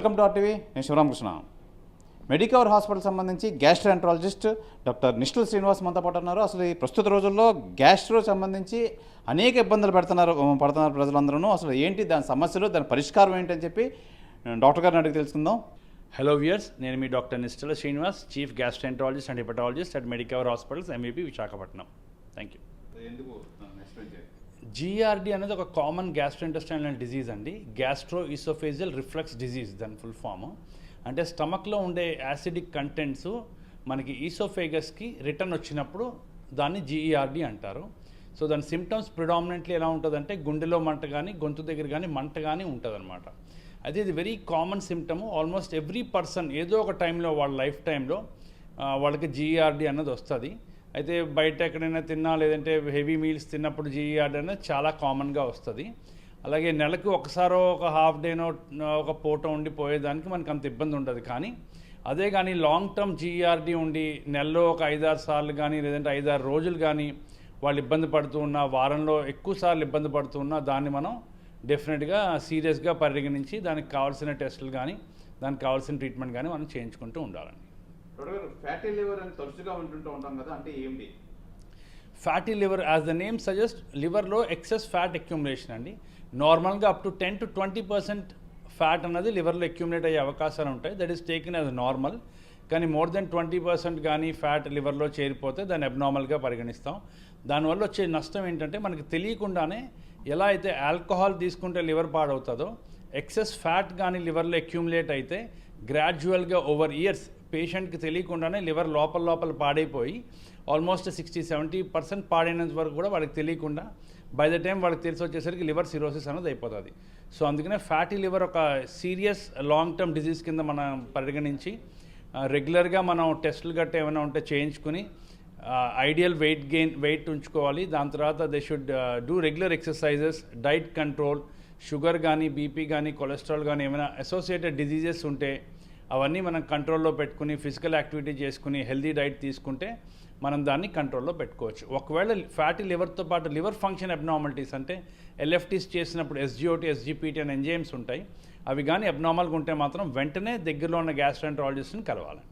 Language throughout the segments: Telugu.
Welcome to RTV. నేను శివరామకృష్ణ మెడికవర్ హాస్పిటల్ సంబంధించి గ్యాస్ట్రాంట్రాలజిస్ట్ డాక్టర్ నిష్ఠుల్ శ్రీనివాస్ మనతో పాటు ఉన్నారు. అసలు ఈ ప్రస్తుత రోజుల్లో గ్యాస్ట్రో సంబంధించి అనేక ఇబ్బందులు పెడుతున్నారు పడుతున్నారు ప్రజలందరూ. అసలు ఏంటి దాని సమస్యలు దాని పరిష్కారం ఏంటి అని చెప్పి డాక్టర్ గారిని అడిగి తెలుసుకుందాం. హలో వ్యూయర్స్ నేను మీ doctor Nischala Srinivas chief gastroenterologist and hepatologist at Medicover hospitals MEP Visakhapatnam. Thank you GERD అనేది ఒక కామన్ గ్యాస్ట్రోఇంటెస్టైనల్ డిజీజ్ అండి. గ్యాస్ట్రో ఈసోఫేజియల్ రిఫ్లెక్స్ డిజీజ్ దాని ఫుల్ ఫామ్ అంటే స్టమక్లో ఉండే యాసిడిక్ కంటెంట్స్ మనకి ఈసోఫేగస్కి రిటర్న్ వచ్చినప్పుడు దాన్ని జీఈఆర్డీ అంటారు. సో దాని సిమ్టమ్స్ ప్రిడామినెంట్లీ ఎలా ఉంటుందంటే గుండెలో మంట కానీ గొంతు దగ్గర కానీ మంట కానీ ఉంటుందన్నమాట. అయితే ఇది very common symptom almost every person ఏదో ఒక టైంలో వాళ్ళ లైఫ్ టైంలో వాళ్ళకి జీఈఆర్డీ అన్నది వస్తుంది. అయితే బయట ఎక్కడైనా తిన్నా లేదంటే హెవీ మీల్స్ తిన్నప్పుడు జీఈఆర్డీ అనేది చాలా కామన్గా వస్తుంది. అలాగే నెలకు ఒకసారో ఒక హాఫ్ డేనో ఒక పూట ఉండి పోయేదానికి మనకు అంత ఇబ్బంది ఉండదు. కానీ అదే కానీ లాంగ్ టర్మ్ జీఈఆర్డీ ఉండి నెలలో ఒక ఐదారు సార్లు కానీ లేదంటే ఐదారు రోజులు కానీ వాళ్ళు ఇబ్బంది పడుతూ ఉన్న వారంలో ఎక్కువ సార్లు ఇబ్బంది పడుతూ ఉన్నా దాన్ని మనం డెఫినెట్గా సీరియస్గా పరిగణించి దానికి కావాల్సిన టెస్టులు కానీ దానికి కావాల్సిన ట్రీట్మెంట్ కానీ మనం చేయించుకుంటూ ఉండాలండి. ఫ్యాటీ లివర్ అని తరచుగా ఉంటుంటూ ఉంటాం కదా అంటే ఏంటి fatty liver as the name suggest లివర్లో excess fat accumulation అండి. నార్మల్గా up to ten to twenty percent fat అన్నది లివర్లో అక్యుములేట్ అయ్యే అవకాశాలు ఉంటాయి. That is taken as normal కానీ మోర్ దెన్ ట్వంటీ పర్సెంట్ కానీ ఫ్యాట్ లివర్లో చేరిపోతే దాన్ని అబ్నార్మల్గా పరిగణిస్తాం. దానివల్ల వచ్చే నష్టం ఏంటంటే మనకి తెలియకుండానే ఎలా అయితే ఆల్కహాల్ తీసుకుంటే లివర్ పాడవుతుందో ఎక్సెస్ ఫ్యాట్ కానీ లివర్లో అక్యూములేట్ అయితే గ్రాడ్యువల్గా ఓవర్ ఇయర్స్ పేషెంట్కి తెలియకుండానే లివర్ లోపల లోపల పాడైపోయి ఆల్మోస్ట్ సిక్స్టీ సెవెంటీ పర్సెంట్ పాడైనంత వరకు కూడా వాళ్ళకి తెలియకుండా బై ద టైం వాళ్ళకి తెలిసి వచ్చేసరికి లివర్ సిరోసిస్ అనేది అయిపోతుంది. సో అందుకనే ఫ్యాటీ లివర్ ఒక సీరియస్ లాంగ్ టర్మ్ డిజీజ్ కింద మనం పరిగణించి రెగ్యులర్గా మనం టెస్టులు గట్ట ఏమైనా ఉంటే చేయించుకుని ఐడియల్ వెయిట్ గెయిన్ వెయిట్ ఉంచుకోవాలి. దాని తర్వాత they should do regular exercises diet control sugar కానీ బీపీ కానీ కొలెస్ట్రాల్ కానీ ఏమైనా అసోసియేటెడ్ డిజీజెస్ ఉంటే అవన్నీ మనం కంట్రోల్లో పెట్టుకుని ఫిజికల్ యాక్టివిటీ చేసుకుని హెల్దీ డైట్ తీసుకుంటే మనం దాన్ని కంట్రోల్లో పెట్టుకోవచ్చు. ఒకవేళ ఫ్యాటీ లివర్తో పాటు లివర్ ఫంక్షన్ అబ్నార్మాలిటీస్ అంటే ఎల్ఎఫ్టీస్ చేసినప్పుడు ఎస్జిఓటి ఎస్జిపిటి అని ఎంజైమ్స్ ఉంటాయి. అవి కానీ అబ్నార్మల్గా ఉంటే మాత్రం వెంటనే దగ్గరలో ఉన్న గ్యాస్ట్రాంట్రాలజిస్ట్ని కలవాలి.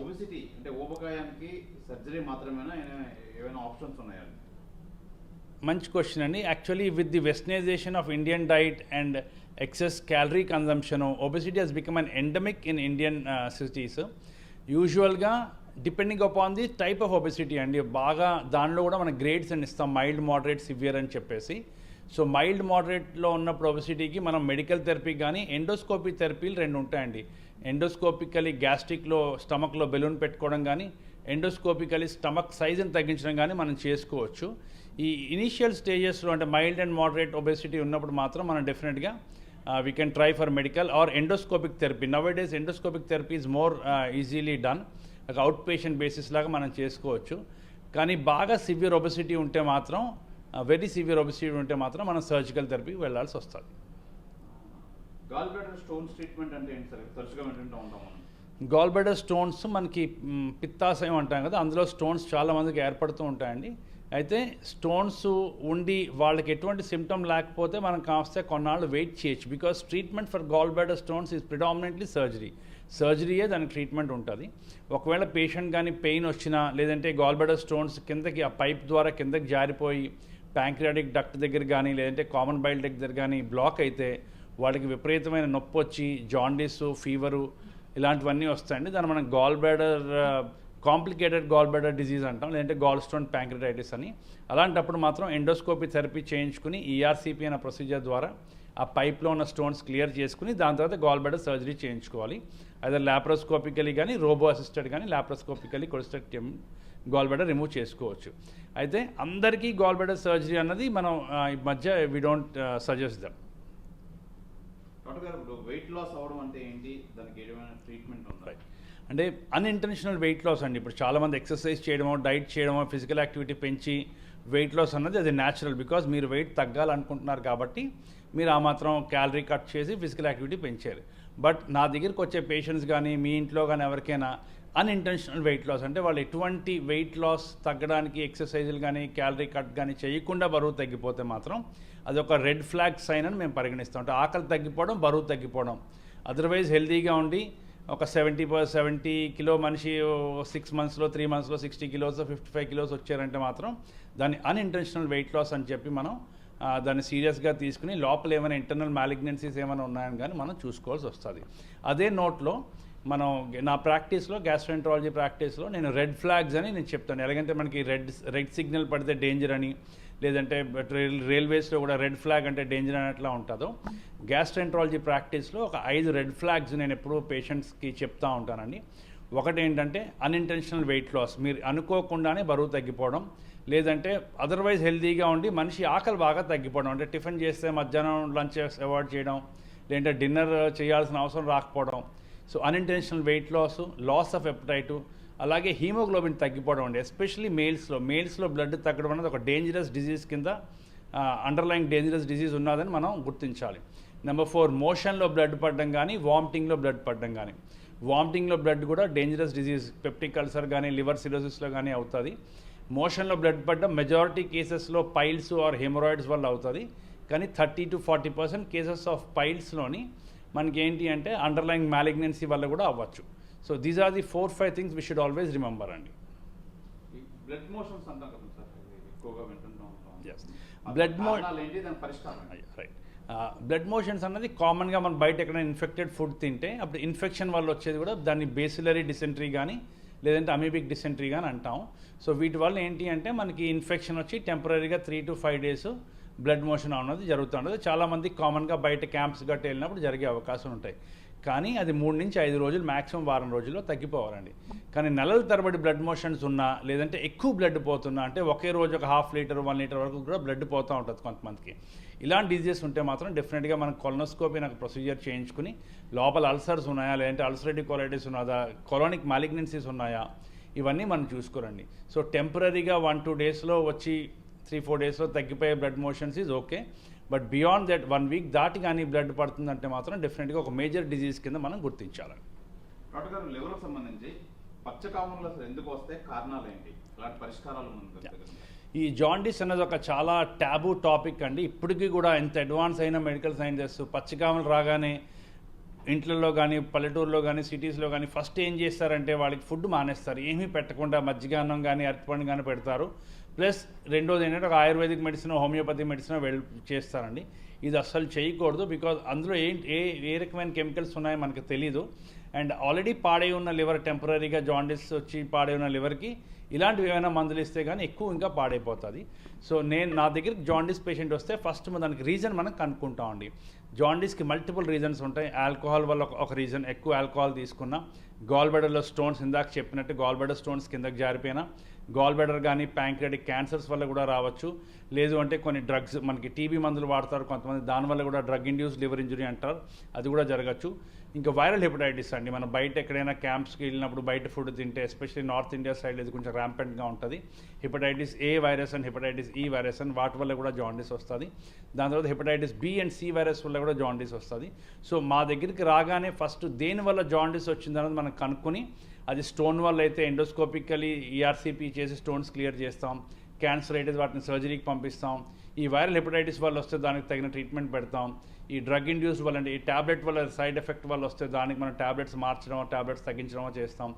ఒబిసిటీ అంటే ఊబకాయానికి సర్జరీ మాత్రమేనా? ఏమైనా ఆప్షన్స్ ఉన్నాయా? మంచి క్వశ్చన్ అండి. Actually with the westernization of Indian diet and excess calorie consumption obesity has become an endemic in Indian cities యూజువల్గా depending upon the type of obesity అండి బాగా దానిలో కూడా మనం గ్రేడ్స్ అని ఇస్తాం. మైల్డ్ మోడరేట్ సివియర్ అని చెప్పేసి. సో మైల్డ్ మోడరేట్లో ఉన్నప్పుడు ఒబెసిటీకి మనం మెడికల్ థెరపీ కానీ ఎండోస్కోపిక్ థెరపీలు రెండు ఉంటాయండి. ఎండోస్కోపికలీ గ్యాస్ట్రిక్లో స్టమక్లో బెలూన్ పెట్టుకోవడం కానీ ఎండోస్కోపికలీ స్టమక్ సైజుని తగ్గించడం కానీ మనం చేసుకోవచ్చు. ఈ ఇనీషియల్ స్టేజెస్లో అంటే మైల్డ్ అండ్ మోడరేట్ ఒబెసిటీ ఉన్నప్పుడు మాత్రం మనం డెఫినెట్గా we can try for medical or endoscopic therapy now days endoscopic therapy is more easily done ఒక అవుట్ పేషెంట్ బేసిస్ లాగా మనం చేసుకోవచ్చు. కానీ బాగా సివియర్ ఒబెసిటీ ఉంటే మాత్రం వెరీ సివియర్ ఒబెసిటీ ఉంటే మాత్రం మనం సర్జికల్ థెరపీకి వెళ్ళాల్సి వస్తుంది. స్టోన్స్ ట్రీట్మెంట్ అంటే ఏంటి సార్? తరచుగా వింటుంటూ ఉంటాం మనం. గాల్బెడర్ స్టోన్స్ మనకి పిత్తాశయం అంటాం కదా అందులో స్టోన్స్ చాలా మందికి ఏర్పడుతూ ఉంటాయండి. అయితే స్టోన్స్ ఉండి వాళ్ళకి ఎటువంటి సిమ్టమ్ లేకపోతే మనం కాస్తే కొన్నాళ్ళు వెయిట్ చేయొచ్చు. Because treatment for gallbladder stones is predominantly surgery సర్జరీయే దానికి ట్రీట్మెంట్ ఉంటుంది. ఒకవేళ పేషెంట్ కానీ పెయిన్ వచ్చినా లేదంటే గాల్బెడర్ స్టోన్స్ కిందకి ఆ పైప్ ద్వారా కిందకి జారిపోయి ప్యాంక్రియాటిక్ డక్ట్ దగ్గర కానీ లేదంటే కామన్ బైల్ దగ్గర కానీ బ్లాక్ అయితే వాళ్ళకి విపరీతమైన నొప్పి వచ్చి జాండీసు ఫీవరు ఇలాంటివన్నీ వస్తాయండి. దాన్ని మనం gall bladder complicated gall bladder disease అంటాం లేదంటే గాల్ స్టోన్ ప్యాంక్రటైటిస్ అని. అలాంటప్పుడు మాత్రం ఎండోస్కోపీ థెరపీ చేయించుకుని ఈఆర్సీపీ అనే ప్రొసీజర్ ద్వారా ఆ పైప్లో ఉన్న స్టోన్స్ క్లియర్ చేసుకుని దాని తర్వాత గాల్ బ్లాడర్ సర్జరీ చేయించుకోవాలి. అదే ల్యాప్రోస్కోపికలీ కానీ రోబో అసిస్టెడ్ కానీ laparoscopically cholecystectomy gall bladder remove చేసుకోవచ్చు. అయితే అందరికీ గాల్ బ్లాడర్ సర్జరీ అన్నది మనం ఈ మధ్య we don't suggest them doctor గారు ఇప్పుడు వెయిట్ లాస్ అవ్వడం అంటే ఏంటి? దానికి ఏమైనా ట్రీట్మెంట్ ఉందా? అంటే అన్ఇంటెన్షనల్ వెయిట్ లాస్ అండి. ఇప్పుడు చాలామంది ఎక్సర్సైజ్ చేయడమో డైట్ చేయడమో ఫిజికల్ యాక్టివిటీ పెంచి వెయిట్ లాస్ అన్నది అది న్యాచురల్ బికాజ్ మీరు వెయిట్ తగ్గాలనుకుంటున్నారు కాబట్టి మీరు ఆ మాత్రం క్యాలరీ కట్ చేసి ఫిజికల్ యాక్టివిటీ పెంచారు. బట్ నా దగ్గరికి వచ్చే పేషెంట్స్ కానీ మీ ఇంట్లో కానీ ఎవరికైనా అన్ఇంటెన్షనల్ వెయిట్ లాస్ అంటే వాళ్ళు ఎటువంటి వెయిట్ లాస్ తగ్గడానికి ఎక్సర్సైజులు కానీ క్యాలరీ కట్ కానీ చేయకుండా బరువు తగ్గిపోతే మాత్రం అది ఒక రెడ్ ఫ్లాగ్ సైన్ అని మేము పరిగణిస్తాం. అంటే ఆకలి తగ్గిపోవడం బరువు తగ్గిపోవడం. అదర్వైజ్ హెల్తీగా ఉండి ఒక సెవెంటీ పర్ సెవెంటీ కిలో మనిషి సిక్స్ మంత్స్లో త్రీ మంత్స్లో sixty kilos fifty five kilos వచ్చారంటే మాత్రం దాన్ని అన్ఇంటెన్షనల్ వెయిట్ లాస్ అని చెప్పి మనం దాన్ని సీరియస్గా తీసుకుని లోపల ఏమైనా ఇంటర్నల్ మ్యాలిగ్నెన్సీస్ ఏమైనా ఉన్నాయని కానీ మనం చూసుకోవాల్సి వస్తుంది. అదే నోట్లో మనం నా ప్రాక్టీస్లో గ్యాస్ట్రెంట్రాలజీ ప్రాక్టీస్లో నేను రెడ్ ఫ్లాగ్స్ అని నేను చెప్తాను. ఎలాగంటే మనకి రెడ్ రెడ్ సిగ్నల్ పడితే డేంజర్ అని లేదంటే రైల్వేస్లో కూడా రెడ్ ఫ్లాగ్ అంటే డేంజర్ అన్నట్లా ఉంటుందో గ్యాస్ట్రెంట్రాలజీ ప్రాక్టీస్లో ఒక ఐదు రెడ్ ఫ్లాగ్స్ నేను ఎప్పుడూ పేషెంట్స్కి చెప్తా ఉంటానండి. ఒకటి ఏంటంటే అన్ఇంటెన్షనల్ వెయిట్ లాస్ మీరు అనుకోకుండానే బరువు తగ్గిపోవడం లేదంటే అదర్వైజ్ హెల్తీగా ఉండి మనిషి ఆకలి బాగా తగ్గిపోవడం అంటే టిఫిన్ చేస్తే మధ్యాహ్నం లంచ్ అవాయిడ్ చేయడం లేదంటే డిన్నర్ చేయాల్సిన అవసరం రాకపోవడం so unintentional weight loss loss of appetite అలాగే హీమోగ్లోబిన్ తగ్గిపోవడం అండి. ఎస్పెషల్లీ మేల్స్లో మేల్స్లో బ్లడ్ తగ్గడం అనేది ఒక డేంజరస్ డిజీజ్ కింద అండర్లైన్ డేంజరస్ డిజీజ్ ఉన్నదని మనం గుర్తించాలి. నెంబర్ ఫోర్ మోషన్లో బ్లడ్ పడడం కానీ వామిటింగ్లో బ్లడ్ పడడం కానీ వామిటింగ్లో బ్లడ్ కూడా డేంజరస్ డిజీజ్ పెప్టిక్ అల్సర్ కానీ లివర్ సిరోసిస్లో కానీ అవుతుంది. మోషన్లో బ్లడ్ పడ్డం మెజారిటీ కేసెస్లో పైల్స్ ఆర్ హెమరాయిడ్స్ వల్ల అవుతుంది. కానీ thirty to forty percent cases of పైల్స్లోని మనకి ఏంటి అంటే అండర్లైన్ మ్యాలిగ్నెన్సీ వల్ల కూడా అవ్వచ్చు. So these are the four five things we should always remember అండి. బ్లడ్ మోషన్స్ అంటాం కదా సార్ ఎక్కువగా వింటుంటాం ఏంటి? రైట్ బ్లడ్ మోషన్స్ అన్నది కామన్గా మనం బయట ఎక్కడైనా ఇన్ఫెక్టెడ్ ఫుడ్ తింటే అప్పుడు ఇన్ఫెక్షన్ వల్ల వచ్చేది కూడా దాన్ని బేసిలరీ డిసెంట్రీ కానీ లేదంటే అమీబిక్ డిసెంట్రీ కానీ అంటాం. సో వీటి వల్ల ఏంటి అంటే మనకి ఇన్ఫెక్షన్ వచ్చి టెంపరీగా three to five days blood motion అన్నది జరుగుతుంటుంది చాలామంది కామన్గా బయట క్యాంప్స్ గట్ట వెళ్ళినప్పుడు జరిగే అవకాశం ఉంటాయి. కానీ అది మూడు నుంచి ఐదు రోజులు మ్యాక్సిమం వారం రోజుల్లో తగ్గిపోవాలండి. కానీ నెలల తరబడి బ్లడ్ మోషన్స్ ఉన్నా లేదంటే ఎక్కువ బ్లడ్ పోతున్నా అంటే ఒకే రోజు ఒక హాఫ్ లీటర్ వన్ లీటర్ వరకు కూడా బ్లడ్ పోతూ ఉంటుంది కొంతమందికి. ఇలాంటి డిజీజెస్ ఉంటే మాత్రం డెఫినెట్గా మనం కొలనోస్కోపీ నాకు ప్రొసీజర్ చేయించుకుని లోపల అల్సర్స్ ఉన్నాయా లేదంటే అల్సరేటివ్ కొలైటిస్ ఉన్నదా కొలానిక్ మాలిగ్నెన్సీస్ ఉన్నాయా ఇవన్నీ మనం చూసుకోరండి. సో టెంపరీగా వన్ టూ డేస్లో వచ్చి త్రీ ఫోర్ డేస్లో తగ్గిపోయే blood motions is okay but beyond that one week దాటి కానీ బ్లడ్ పడుతుందంటే మాత్రం డెఫినెట్గా ఒక మేజర్ డిజీజ్ కింద మనం గుర్తించాలి. డాక్టర్ గారు లివర్కి సంబంధించి పచ్చకామంలో ఎందుకు వస్తాయి కారణాలు ఏంటి ఇలాంటి పరిష్కారాలు? ఈ జాండీస్ అనేది ఒక చాలా ట్యాబు టాపిక్ అండి. ఇప్పటికీ కూడా ఎంత అడ్వాన్స్ అయిన మెడికల్ సైన్సెస్ పచ్చికామలు రాగానే ఇంట్లలో కానీ పల్లెటూరులో కానీ సిటీస్లో కానీ ఫస్ట్ ఏం చేస్తారంటే వాళ్ళకి ఫుడ్ మానేస్తారు. ఏమీ పెట్టకుండా మజ్జిగ అన్నం కానీ అరటిపండు కానీ పెడతారు. ప్లస్ రెండోది ఏంటంటే ఒక ఆయుర్వేదిక్ మెడిసిన్ హోమియోపతి మెడిసిన్ వెళ్ళి చేస్తారండి. ఇది అస్సలు చేయకూడదు బికాజ్ అందులో ఏంటి ఏ ఏ రకమైన కెమికల్స్ ఉన్నాయో మనకు తెలీదు. అండ్ ఆల్రెడీ పాడై ఉన్న లివర్ టెంపరీగా జాండిస్ వచ్చి పాడై ఉన్న లివర్కి ఇలాంటివి ఏమైనా మందులు ఇస్తే కానీ ఎక్కువ ఇంకా పాడైపోతుంది. సో నేను నా దగ్గరికి జాండీస్ పేషెంట్ వస్తే ఫస్ట్ దానికి రీజన్ మనం కనుక్కుంటామండి జాండీస్కి మల్టిపుల్ రీజన్స్ ఉంటాయి. ఆల్కహాల్ వల్ల ఒక- రీజన్ ఎక్కువ ఆల్కహాల్ తీసుకున్నా. గాల్ బెడర్లో స్టోన్స్ ఇందాక చెప్పినట్టు గాల్ బెడర్ స్టోన్స్ కిందకి జారిపోయినా. గాల్బెడర్ కానీ ప్యాంక్రియాటిక్ క్యాన్సర్స్ వల్ల కూడా రావచ్చు. లేదు అంటే కొన్ని డ్రగ్స్ మనకి టీబీ మందులు వాడతారు కొంతమంది. దానివల్ల కూడా డ్రగ్ ఇండ్యూస్ లివర్ ఇంజురీ అంటారు. అది కూడా జరగచ్చు. ఇంకా వైరల్ హెపటైటిస్ అండి. మనం బయట ఎక్కడైనా క్యాంప్స్కి వెళ్ళినప్పుడు బయట ఫుడ్ తింటే ఎస్పెషల్లీ నార్త్ ఇండియా సైడ్ ఇది కొంచెం ర్యాంపెంట్గా ఉంటుంది. Hepatitis A virus and hepatitis E virus and వాటి వల్ల కూడా జాండీస్ వస్తుంది. దాని తర్వాత hepatitis B and C virus వల్ల కూడా జాండీస్ వస్తుంది. సో మా దగ్గరికి రాగానే ఫస్ట్ దేని వల్ల జాండీస్ వచ్చిందన్నది మనం కనుక్కొని అది స్టోన్ వల్ల అయితే ఎండోస్కోపికలీ ఈఆర్సీపీ చేసి స్టోన్స్ క్లియర్ చేస్తాం. క్యాన్సర్ అయితే వాటిని సర్జరీకి పంపిస్తాం. ఈ వైరల్ హెపటైటిస్ వల్ల వస్తే దానికి తగిన ట్రీట్మెంట్ పెడతాం. ఈ డ్రగ్ ఇండ్యూస్ వల్ల అంటే ఈ టాబ్లెట్ వల్ల సైడ్ ఎఫెక్ట్ వల్ల వస్తే దానికి మనం టాబ్లెట్స్ మార్చడం టాబ్లెట్స్ తగ్గించడమో చేస్తాం.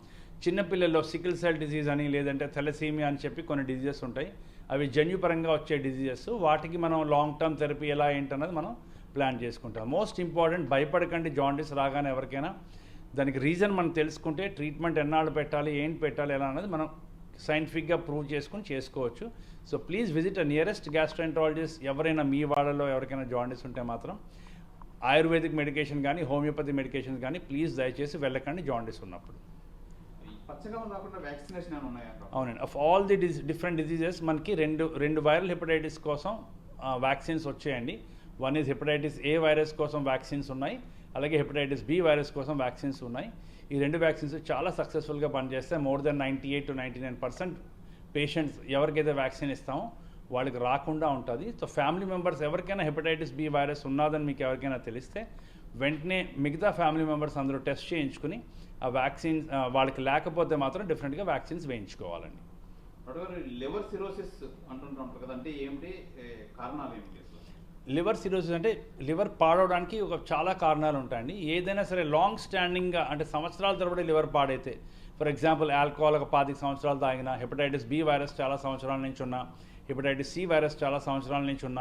చిన్నపిల్లల్లో సికిల్ సెల్ డిజీజ్ అని లేదంటే థెలసీమియా అని చెప్పి కొన్ని డిజీజెస్ ఉంటాయి. అవి జన్యుపరంగా వచ్చే డిజీజెస్ వాటికి మనం లాంగ్ టర్మ్ థెరపీ ఎలా ఏంటన్నది మనం ప్లాన్ చేసుకుంటాం. మోస్ట్ ఇంపార్టెంట్ భయపడకండి జాండీస్ రాగానే ఎవరికైనా. దానికి రీజన్ మనం తెలుసుకుంటే ట్రీట్మెంట్ ఎన్నాళ్ళు పెట్టాలి ఏంటి పెట్టాలి ఎలా అనేది మనం సైంటిఫిక్గా ప్రూవ్ చేసుకుని చేసుకోవచ్చు. So please visit a nearest gastroenterologist ఎవరైనా మీ వాళ్ళలో ఎవరికైనా జాండీస్ ఉంటే మాత్రం ఆయుర్వేదిక్ మెడికేషన్ కానీ హోమియోపతి మెడికేషన్ కానీ ప్లీజ్ దయచేసి వెళ్ళకండి జాండీస్ ఉన్నప్పుడు? అవునండి. Of all the different diseases మనకి రెండు రెండు వైరల్ హెపటైటిస్ కోసం వ్యాక్సిన్స్ వచ్చాయండి. One is hepatitis A virus కోసం వ్యాక్సిన్స్ ఉన్నాయి. అలాగే హెపటైటిస్ బి వైరస్ కోసం వ్యాక్సిన్స్ ఉన్నాయి. ఈ రెండు వ్యాక్సిన్స్ చాలా సక్సెస్ఫుల్గా పనిచేస్తాయి more than ninety eight to ninety nine percent patients ఎవరికైతే వ్యాక్సిన్ ఇస్తామో వాళ్ళకి రాకుండా ఉంటుంది. సో ఫ్యామిలీ మెంబర్స్ ఎవరికైనా హెపటైటిస్ బి వైరస్ ఉన్నదని మీకు ఎవరికైనా తెలిస్తే వెంటనే మిగతా ఫ్యామిలీ మెంబర్స్ అందరూ టెస్ట్ చేయించుకుని ఆ వ్యాక్సిన్ వాళ్ళకి లేకపోతే మాత్రం డిఫరెంట్గా వ్యాక్సిన్స్ వేయించుకోవాలండి. లివర్ సిరోసిస్ అంటుంటాం ఏమిటి కారణాలు ఏమిటి? లివర్ సిరోసిస్ అంటే లివర్ పాడవడానికి ఒక చాలా కారణాలు ఉంటాయండి. ఏదైనా సరే లాంగ్ స్టాండింగ్గా అంటే సంవత్సరాల తరబడి లివర్ పాడైతే ఫర్ ఎగ్జాంపుల్ ఆల్కహాల్ ఒక పాతిక సంవత్సరాలు తాగిన హెపటైటిస్ బి వైరస్ చాలా సంవత్సరాల నుంచి ఉన్న హెపటైటిస్ సి వైరస్ చాలా సంవత్సరాల నుంచి ఉన్న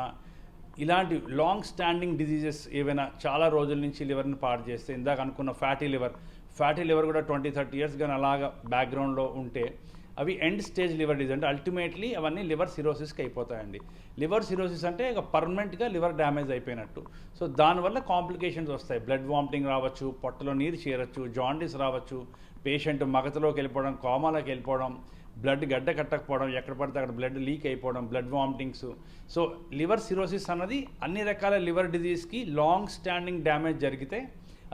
ఇలాంటి లాంగ్ స్టాండింగ్ డిజీజెస్ ఏవైనా చాలా రోజుల నుంచి లివర్ని పాడు చేస్తే ఇందాక అనుకున్న ఫ్యాటీ లివర్ ఫ్యాటీ లివర్ కూడా ట్వంటీ థర్టీ ఇయర్స్ కానీ అలాగా బ్యాక్గ్రౌండ్లో ఉంటే అవి ఎండ్ స్టేజ్ లివర్ డిజీజ్ అంటే అల్టిమేట్లీ అవన్నీ లివర్ సిరోసిస్కి అయిపోతాయండి. లివర్ సిరోసిస్ అంటే ఇక పర్మనెంట్గా లివర్ డ్యామేజ్ అయిపోయినట్టు. సో దానివల్ల కాంప్లికేషన్స్ వస్తాయి. బ్లడ్ వామిటింగ్ రావచ్చు పొట్టలో నీరు చేరచ్చు జాండీస్ రావచ్చు పేషెంట్ మగతలోకి వెళ్ళిపోవడం కోమాలోకి వెళ్ళిపోవడం బ్లడ్ గడ్డ కట్టకపోవడం ఎక్కడ పడితే అక్కడ బ్లడ్ లీక్ అయిపోవడం blood vomitings so liver cirrhosis అన్నది అన్ని రకాల లివర్ డిజీజ్కి లాంగ్ స్టాండింగ్ డ్యామేజ్ జరిగితే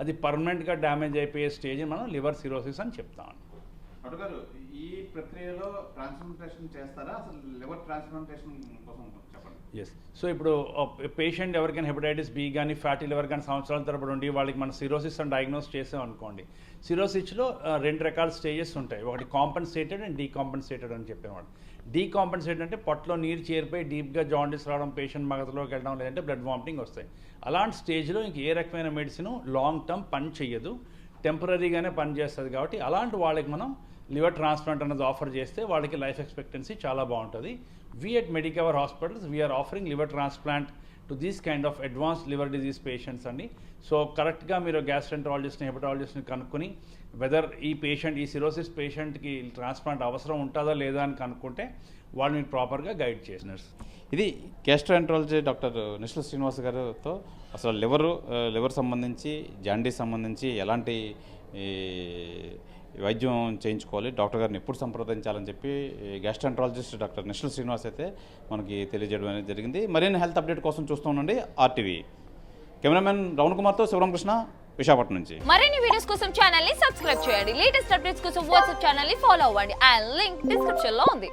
అది పర్మనెంట్గా డ్యామేజ్ అయిపోయే స్టేజ్ మనం లివర్ సిరోసిస్ అని చెప్తాం డాక్టర్ ఈ ప్రక్రియలో ట్రాన్స్ప్లాంటేషన్ చేస్తారా? అసలు లివర్ ట్రాన్స్ప్లాంటేషన్ కోసం చెప్పండి. ఎస్ సో ఇప్పుడు పేషెంట్ ఎవరికైనా హెపటైటిస్ బి కానీ ఫ్యాటీ లివర్ కానీ సంవత్సరాల తరబడి ఉండి వాళ్ళకి మనం సిరోసిస్ అని డయాగ్నోస్ చేసాం అనుకోండి. సిరోసిస్లో రెండు రకాల స్టేజెస్ ఉంటాయి. ఒకటి కాంపన్సేటెడ్ అండ్ డీకాంపన్సేటెడ్ అని చెప్పేవాడు డీకాంపన్సేటెడ్ అంటే పొట్టలో నీరు చేరిపోయి డీప్గా జాండీస్ రావడం పేషెంట్ మగతలోకి వెళ్ళడం లేదంటే బ్లడ్ వామిటింగ్ వస్తాయి. అలాంటి స్టేజ్లో ఇంక ఏ రకమైన మెడిసిన్ లాంగ్ టర్మ్ పని చేయదు టెంపరీగానే పనిచేస్తుంది కాబట్టి అలాంటి వాళ్ళకి మనం లివర్ ట్రాన్స్ప్లాంట్ అనేది ఆఫర్ చేస్తే వాళ్ళకి లైఫ్ ఎక్స్పెక్టెన్సీ చాలా బాగుంటుంది. We at Medicover hospitals we're offering liver transplant to these kind of advance liver disease patients అండి. సో కరెక్ట్గా మీరు గ్యాస్ట్రెంట్రాలజిస్ట్ని హెపటాలజిస్ట్ని కనుక్కొని వెదర్ ఈ పేషెంట్ ఈ సిరోసిస్ పేషెంట్కి ట్రాన్స్ప్లాంట్ అవసరం ఉంటుందా లేదా అని కనుక్కుంటే వాళ్ళు మీరు ప్రాపర్గా గైడ్ చేసినారు. ఇది గ్యాస్ట్రోఎంట్రాలజీ డాక్టర్ నిశ్ల శ్రీనివాస్ గారితో అసలు లివర్ లివర్ సంబంధించి జాండీస్ సంబంధించి ఎలాంటి వైద్యం చేయించుకోవాలి. డాక్టర్ గారిని ఎప్పుడు సంప్రదించాలని చెప్పి గ్యాస్ట్రాంట్రాలజిస్ట్ డాక్టర్ నిశ్చల్ శ్రీనివాస్ అయితే మనకి తెలియజేయడం అనేది జరిగింది. మరిన్ని హెల్త్ అప్డేట్ కోసం చూస్తూ ఉండండి. ఆర్టీవీ. కెమెరామెన్ రవణ్ కుమార్తో శివరామకృష్ణ విశాఖపట్నం నుంచి. మరిన్ని వీడియోస్ కోసం ఛానల్ని సబ్స్క్రైబ్ చేయండి. లేటెస్ట్ అప్డేట్స్ కోసం వాట్సాప్ ఛానల్ని ఫాలో అవ్వండి. అండ్ లింక్ డిస్క్రిప్షన్లో ఉంది.